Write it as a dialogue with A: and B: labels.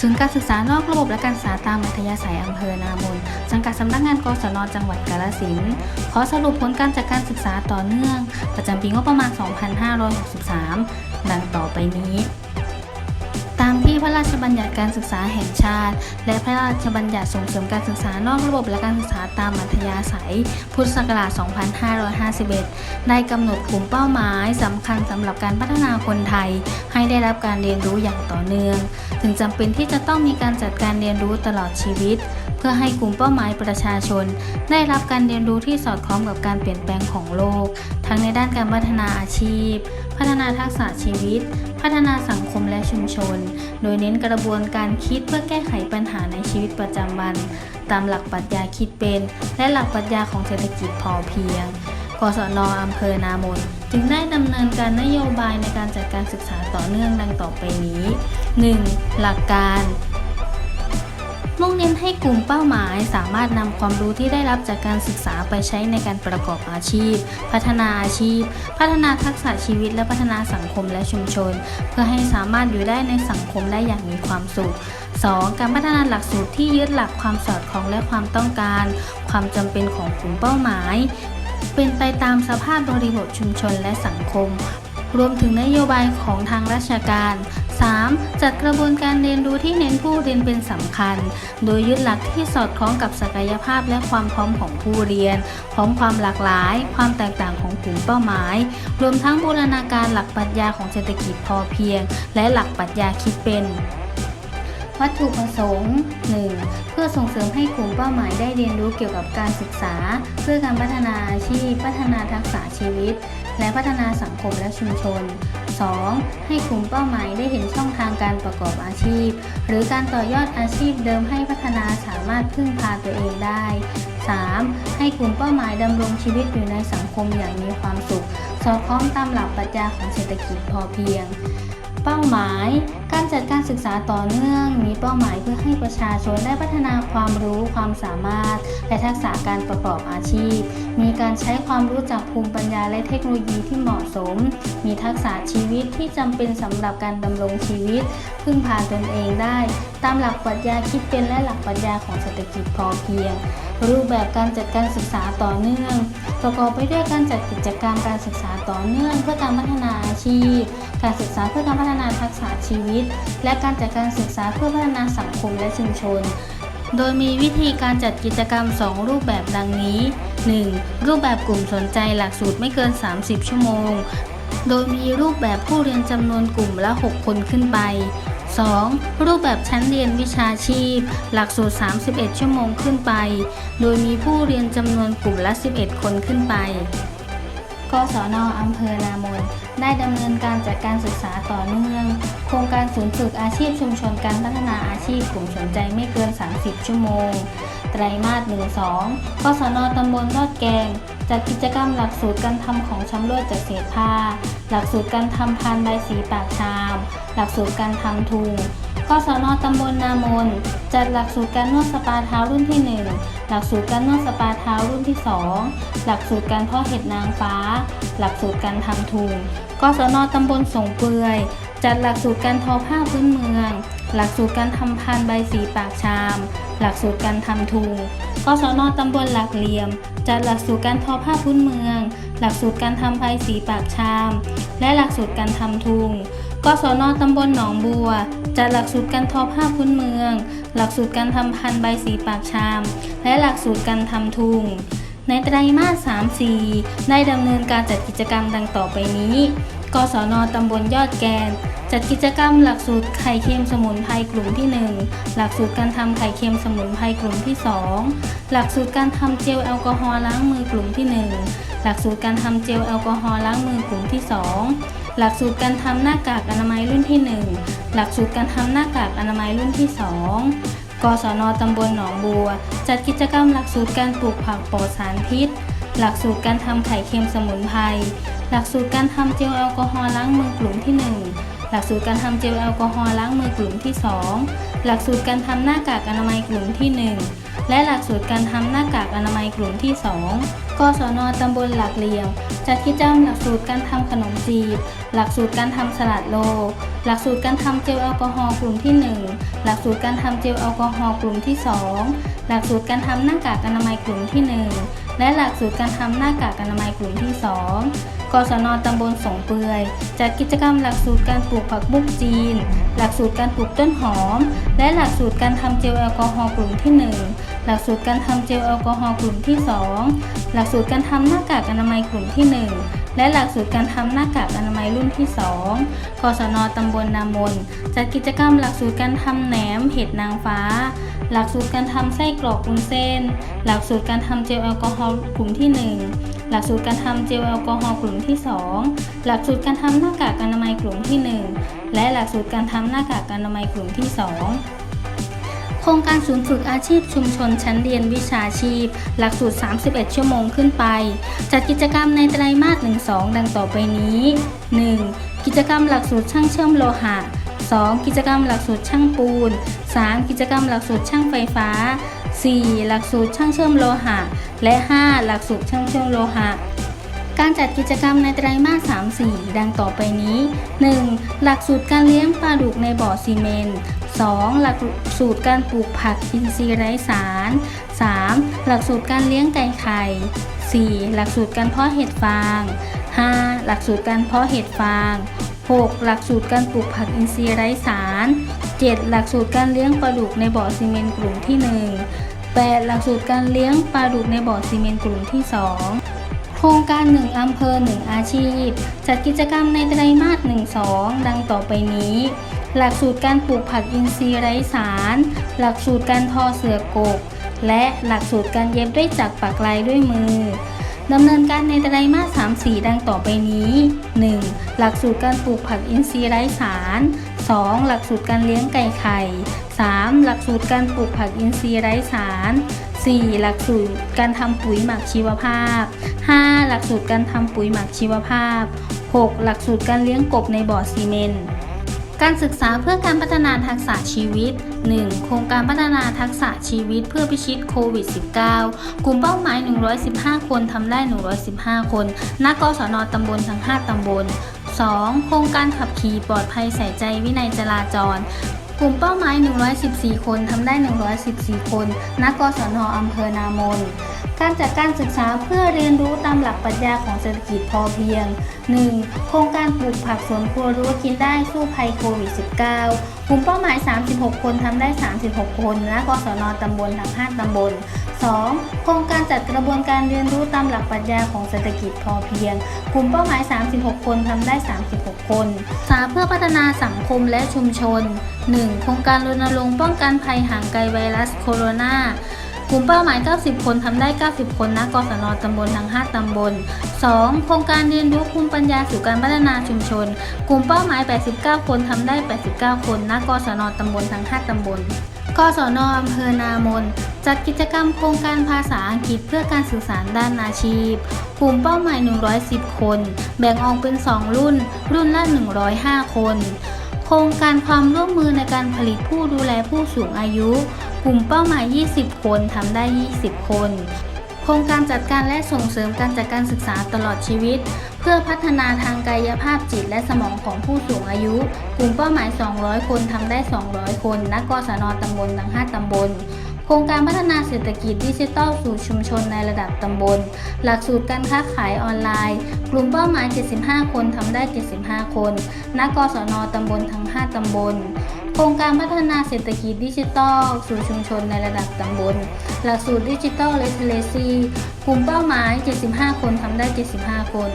A: ศูนย์การศึกษานอกระบบและการศึกษาตามอัธยาศัยอำเภอนามนสังกัดสำนักงานกศนจังหวัดกาฬสินธุ์ขอสรุปผลการจัดการศึกษาต่อเนื่อง ประจำปีงบประมาณ 2563 ดังต่อไปนี้ พระราชบัญญัติการศึกษาแห่งชาติ และพระราชบัญญัติส่งเสริมการศึกษานอกระบบและการศึกษาตามอัธยาศัย พุทธศักราช 2551 ได้กำหนดกลุ่มเป้าหมายสำคัญสำหรับการพัฒนาคนไทย ให้ได้รับการเรียนรู้อย่างต่อเนื่อง ถึงจำเป็นที่จะต้องมีการจัดการเรียนรู้ตลอดชีวิต เพื่อให้กลุ่มเป้าหมายประชาชน ได้รับการเรียนรู้ที่สอดคล้องกับการเปลี่ยนแปลงของโลก ทั้งในด้านการพัฒนาอาชีพ พัฒนาทักษะชีวิต พัฒนาสังคมและชุมชน โดยเน้นกระบวนการคิดเพื่อแก้ไขปัญหาในชีวิตประจำวัน ตามหลักปรัชญาคิดเป็น และหลักปรัชญาของเศรษฐกิจพอเพียงกศนอำเภอนามน จึงได้ดำเนินการนโยบายในการจัดการศึกษาต่อเนื่องดังต่อไปนี้ 1. หลักการ มุ่งเน้นให้กลุ่มเป้าหมาย สามารถนำความรู้ที่ได้รับจากการศึกษาไปใช้ในการประกอบอาชีพ พัฒนาอาชีพ พัฒนาทักษะชีวิต และพัฒนาสังคมและชุมชน เพื่อให้สามารถอยู่ได้ในสังคมได้อย่างมีความสุข 2. การพัฒนาหลักสูตรที่ยึดหลักความสอดคล้องและความต้องการ ความจำเป็นของกลุ่มเป้าหมาย เป็นไปตามสภาพบริบทชุมชนและสังคม รวมถึงนโยบายของทางราชการ 3. จัดกระบวนการเรียนรู้ที่เน้นผู้เรียนเป็นสำคัญ โดยยึดหลักที่สอดคล้องกับศักยภาพและความพร้อมของผู้เรียน พร้อมความหลากหลาย ความแตกต่างของกลุ่มเป้าหมาย รวมทั้งบูรณาการหลักปรัชญาของเศรษฐกิจพอเพียง และหลักปรัชญาคิดเป็นวัตถุประสงค์ 1. เพื่อส่งเสริมให้กลุ่มเป้าหมายได้เรียนรู้เกี่ยวกับการศึกษา เพื่อการพัฒนาอาชีพ พัฒนาทักษะชีวิต และพัฒนาสังคมและชุมชน 2. ให้กลุ่มเป้าหมายได้เห็นช่องทางการประกอบอาชีพ หรือการต่อยอดอาชีพเดิมให้พัฒนาสามารถพึ่งพาตัวเองได้ 3. ให้กลุ่มเป้าหมายดำรงชีวิตอยู่ในสังคมอย่างมีความสุข สอดคล้องตามหลักปรัชญาของเศรษฐกิจพอเพียง เป้าหมาย การจัดการศึกษาต่อเนื่อง มีเป้าหมายเพื่อให้ประชาชนได้พัฒนาความรู้ความสามารถ และทักษะการประกอบอาชีพ มีการใช้ความรู้จากภูมิปัญญาและเทคโนโลยีที่เหมาะสม มีทักษะชีวิตที่จำเป็นสำหรับการดำรงชีวิต พึ่งพาตนเองได้ ตามหลักปรัชญาคิดเป็นและหลักปรัชญาของเศรษฐกิจพอเพียง รูปแบบการจัดการศึกษาต่อเนื่อง ประกอบไปด้วยการจัดกิจกรรมการศึกษาต่อเนื่อง เพื่อการพัฒนาอาชีพ การศึกษาเพื่อการพัฒนาทักษะชีวิต และการจัดการศึกษาเพื่อพัฒนาสังคมและชุมชน โดยมีวิธีการจัดกิจกรรม 2 รูปแบบดังนี้ 1. รูปแบบกลุ่มสนใจหลักสูตรไม่เกิน 30 ชั่วโมง โดยมีรูปแบบผู้เรียนจำนวนกลุ่มละ 6 คนขึ้นไป 2. รูปแบบชั้นเรียนวิชาชีพ หลักสูตร 31 ชั่วโมงขึ้นไป โดยมีผู้เรียนจำนวนกลุ่มละ 11 คนขึ้นไป กศนอำเภอนามนได้ดำเนินการจัดการศึกษาต่อเนื่อง โครงการศูนย์ฝึกอาชีพชุมชนการพัฒนาอาชีพกลุ่มสนใจไม่เกิน 30 ชั่วโมง ไตรมาส 1-2 กศนตำบลลอดแกงจัดกิจกรรมหลักสูตรการทำของชำร่วยจากเศษผ้า หลักสูตรการทำพานใบสีปากชาม หลักสูตรการทำทุงกศนตำบลนามน จัดหลักสูตรการนวดสปาเท้ารุ่นที่ 1 หลักสูตรการนวดสปาเท้ารุ่นที่ 2 หลักสูตรการเพาะเห็ดนางฟ้า หลักสูตรการทำทุงกศนตำบลสงเปื่อย จัดหลักสูตรการทอผ้าพื้นเมือง หลักสูตรการทำพานใบสีปากชาม หลักสูตรการทำทุงกศนตำบลหลักเหลี่ยม จัดหลักสูตรการทอผ้าพื้นเมือง หลักสูตรการทำไพสีปากชาม และหลักสูตรการทำทุงกศนตำบลหนองบัว จัดหลักสูตรการทอผ้าพื้นเมือง หลักสูตรการทำพันใบสีปากชาม และหลักสูตรการทำทุงในไตรมาส 3-4 ได้ดำเนินการจัดกิจกรรมดังต่อไปนี้ กศนตำบลยอดแกน จัดกิจกรรมหลักสูตรไข่เค็มสมุนไพรกลุ่มที่ 1 หลักสูตรการทำไข่เค็มสมุนไพรกลุ่มที่ 2 หลักสูตรการทำเจลแอลกอฮอล์ล้างมือกลุ่มที่ 1 หลักสูตรการทำเจลแอลกอฮอล์ล้างมือกลุ่มที่ 2 หลักสูตรการทำหน้ากากอนามัยรุ่นที่ 1 หลักสูตรการทำหน้ากากอนามัยรุ่นที่ 2 กศนตำบลหนองบัว จัดกิจกรรมหลักสูตรการปลูกผักปลอดสารพิษ หลักสูตรการทำไข่เค็มสมุนไพร หลักสูตรการทำเจลแอลกอฮอล์ล้างมือกลุ่มที่หลักสูตรการทำเจลแอลกอฮอล์ล้างมือกลุ่มที่ 2 หลักสูตรการทำหน้ากากอนามัยกลุ่มที่ 1 และหลักสูตรการทำหน้ากากอนามัยกลุ่มที่ 2 กศนตำบลหลักเหลี่ยมจัดกิจกรรมหลักสูตรการทำขนมจีบ หลักสูตรการทำสลัดโล หลักสูตรการทำเจลแอลกอฮอล์กลุ่มที่ 1 หลักสูตรการทำเจลแอลกอฮอล์กลุ่มที่ 2 หลักสูตรการทำหน้ากากอนามัยกลุ่มที่ 1 และหลักสูตรการทำหน้ากากอนามัยกลุ่มที่ 2 กศนตำบลสงเปื่อยจัดกิจกรรมหลักสูตรการปลูกผักบุ้งจีน หลักสูตรการปลูกต้นหอม และหลักสูตรการทำเจลแอลกอฮอล์กลุ่มที่ 1 หลักสูตรการทำเจลแอลกอฮอล์กลุ่มที่ 2 หลักสูตรการทำหน้ากากอนามัยกลุ่มที่ 1 และหลักสูตรการทำหน้ากากอนามัยรุ่นที่ 2กศนตำบลนามนจัดกิจกรรมหลักสูตรการทำแหนมเห็ดนางฟ้า หลักสูตรการทำไส้กรอกวุ้นเส้น หลักสูตรการทำเจลแอลกอฮอล์กลุ่มที่ 1หลักสูตรการทำเจลแอลกอฮอล์กลุ่มที่ 2 หลักสูตรการทำหน้ากากอนามัยกลุ่มที่ 1 และหลักสูตรการทำหน้ากากอนามัยกลุ่มที่ 2 ครงการศูนย์ฝึกอาชีพชุมชนชั้นเรียนวิชาชีพ หลักสูตร 31 ชั่วโมงขึ้นไป จัดกิจกรรมในไตรมาส 1-2 ดังต่อไปนี้ 1. กิจกรรมหลักสูตรช่างเชื่อมโลหะ 2. กิจกรรมหลักสูตรช่างปูน 3. กิจกรรมหลักสูตรช่างไฟฟ้า 4. หลักสูตรช่างเชื่อมโลหะ และ 5. หลักสูตรช่างเชื่อมโลหะ การจัดกิจกรรมในไตรมาส 3-4 ดังต่อไปนี้ 1. หลักสูตรการเลี้ยงปลาดุกในบ่อซีเมนต์ 2. หลักสูตรการปลูกผักอินทรีย์ไร้สาร 3. หลักสูตรการเลี้ยงไก่ไข่ 4. หลักสูตรการเพาะเห็ดฟาง 5. หลักสูตรการเพาะเห็ดฟาง 6. หลักสูตรการปลูกผักอินทรีย์ไร้สาร 7. หลักสูตรการเลี้ยงปลาดุกในบ่อซีเมนต์กลุ่มที่ 1 8. หลักสูตรการเลี้ยงปลาดุกในบ่อซีเมนต์กลุ่มที่ 2 โครงการ 1 อำเภอ 1 อาชีพ จัดกิจกรรมในไตรมาส 1-2 ดังต่อไปนี้ หลักสูตรการปลูกผักอินทรีย์ไร้สาร หลักสูตรการทอเสือกก และหลักสูตรการเย็บด้วยจักรปักลายด้วยมือดำเนินการในไตรมาส 3-4 ดังต่อไปนี้ 1. หลักสูตรการปลูกผักอินทรีย์ไร้สาร 2. หลักสูตรการเลี้ยงไก่ไข่ 3. หลักสูตรการปลูกผักอินทรีย์ไร้สาร 4. หลักสูตรการทำปุ๋ยหมักชีวภาพ 5. หลักสูตรการทำปุ๋ยหมักชีวภาพ 6. หลักสูตรการเลี้ยงกบในบ่อซีเมนต์การศึกษาเพื่อการพัฒนาทักษะชีวิต 1. โครงการพัฒนาทักษะชีวิตเพื่อพิชิตโควิด -19 กลุ่มเป้าหมาย 115 คนทำได้ 115 คนณกศนตำบลทั้ง 5 ตำบล 2. โครงการขับขี่ปลอดภัยใส่ใจวินัยจราจร กลุ่มเป้าหมาย 114 คนทำได้ 114 คนณกศนอำเภอนามน การจัดการศึกษาเพื่อเรียนรู้ตามหลักปรัชญาของเศรษฐกิจพอเพียง 1. โครงการปลูกผักสวนครัวรู้กินได้สู้ภัยโควิด -19 กลุ่มเป้าหมาย 36 คนทำได้ 36 คนณกศนตำบลทั้ง5ตำบล 2. โครงการจัดกระบวนการเรียนรู้ตามหลักปรัชญาของเศรษฐกิจพอเพียง กลุ่มเป้าหมาย 36 คนทำได้ 36 คนสาเพื่อพัฒนาสังคมและชุมชน 1. โครงการรณรงค์ป้องกันภัยห่างไกลไวรัสโคโรนากลุ่มเป้าหมาย 90 คนทำได้ 90 คนณกศนตำบลทั้ง 5 ตำบล 2. โครงการเรียนรู้ภูมิปัญญาสู่การพัฒนาชุมชน กลุ่มเป้าหมาย 89 คนทำได้ 89 คนณกศนตำบลทั้ง 5 ตำบล กศนอำเภอนามน จัดกิจกรรมโครงการภาษาอังกฤษเพื่อการสื่อสารด้านอาชีพ กลุ่มเป้าหมาย 110 คน แบ่งออกเป็น 2 รุ่น รุ่นละ 105 คน โครงการความร่วมมือในการผลิตผู้ดูแลผู้สูงอายุ กลุ่มเป้าหมาย 20 คนทำได้ 20 คน โครงการจัดการและส่งเสริมการจัดการศึกษาตลอดชีวิต พื่อพัฒนาทางกายภาพจิตและสมองของผู้สูงอายุ กลุ่มเป้าหมาย 200 คนทำได้ 200 คนณกศนตำบลทั้ง 5 ตำบลโครงการพัฒนาเศรษฐกิจดิจิทัลสู่ชุมชนในระดับตำบล หลักสูตรการค้าขายออนไลน์ กลุ่มเป้าหมาย 75 คนทำได้ 75 คน ณ กศนตำบลทั้ง 5 ตำบล โครงการพัฒนาเศรษฐกิจดิจิทัลสู่ชุมชนในระดับตำบล หลักสูตรดิจิทัลเลเทเลซีกลุ่มเป้าหมาย 75 คนทำได้ 75 คน